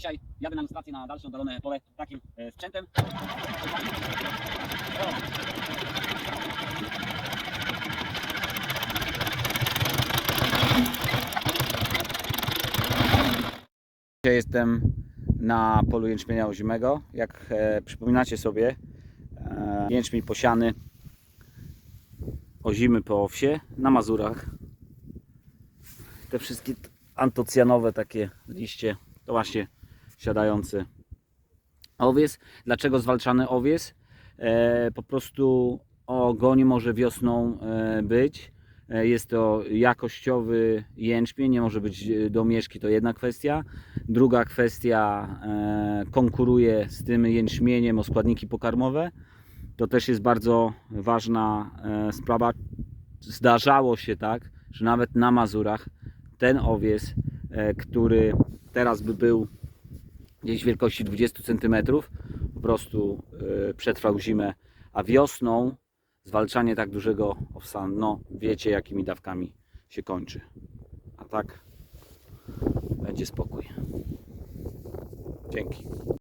dzisiaj jadę na ilustrację na dalsze oddalone pole takim e, sprzętem. Dzisiaj jestem na polu jęczmienia ozimego. Jak e, przypominacie sobie, e, jęczmień posiany ozimy po owsie na Mazurach. Te wszystkie antocjanowe takie liście to właśnie siadający owies. Dlaczego zwalczany owies? E, po prostu ogoń może wiosną e, być. E, Jest to jakościowy jęczmień, nie może być e, do mieszki, to jedna kwestia. Druga kwestia e, konkuruje z tym jęczmieniem o składniki pokarmowe. To też jest bardzo ważna e, sprawa. Zdarzało się tak, że nawet na Mazurach ten owies, e, który teraz by był gdzieś wielkości 20 cm, po prostu e, przetrwał zimę, a wiosną zwalczanie tak dużego owsa, no wiecie jakimi dawkami się kończy. A tak będzie spokój. Dzięki.